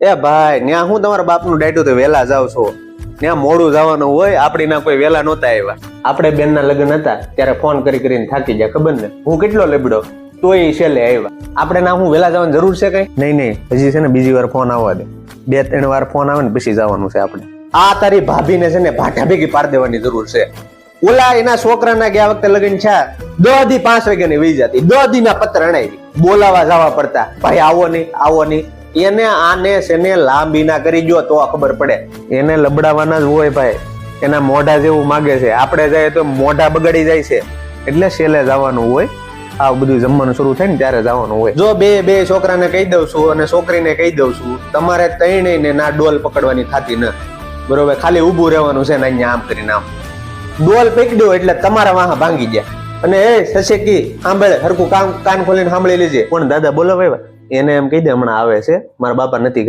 એ ભાઈ ત્યાં હું તમારા બાપનું ડાયટું તો વહેલા જાવ છો. ત્યાં મોડું જવાનું હોય આપણી ના કોઈ વહેલા નહોતા આવ્યા આપણે બેનના લગ્ન હતા, ત્યારે ફોન કરી કરીને થાકી ગયા, ખબર ને? હું કેટલો લેબડો? તોય છેલ્લે આવ્યા આપણે ના હું વહેલા જવાની જરૂર છે કઈ? નહીં નહીં, હજી છે ને બીજી વાર ફોન આવવા દે. બે, ત્રણ વાર ફોન આવે ને પછી જવાનું છે આપણે આ તારી ભાભીને છે ને ભાઠા ભેગી પાડ દેવાની જરૂર છે. ઓલા એના છોકરાના ગયા વખતે લગ્ન છે. દોધી પાંચ વાગ્યાની વહી જતી દોધી ના પત્ર અણાવી બોલાવા જવા પડતા. ભાઈ, આવો નહીં આવો નહીં. એને આને છે ને લાંબી ના કરી જો તો ખબર પડે. એને લબડાવાના જ હોય ભાઈ. એના મોઢા જેવું માગે છે. આપણે જાય તો મોઢા બગડી જાય છે. એટલે છેલ્લે જવાનું હોય. આ બધું જમવાનું શરૂ થાય ને ત્યારે જવાનું હોય. જો બે બે છોકરાને કહી દઉં છું અને છોકરીને કહી દઉં છું, તમારે ત્રણેયને ના ડોલ પકડવાની થતી ન. બરોબર? ખાલી ઊભું રહેવાનું છે ને અહીંયા આમ કરીને આમ. ડોલ પકડ્યો એટલે તમારા વાહ ભાંગી ગયા. અને એ શશેકી, સાંભળે હરકું કાન કાન ખોલીને સાંભળી લેજે. પણ દાદા બોલાવે એને એમ કહી દે, હમણાં આવે છે. મારા બાપા નથી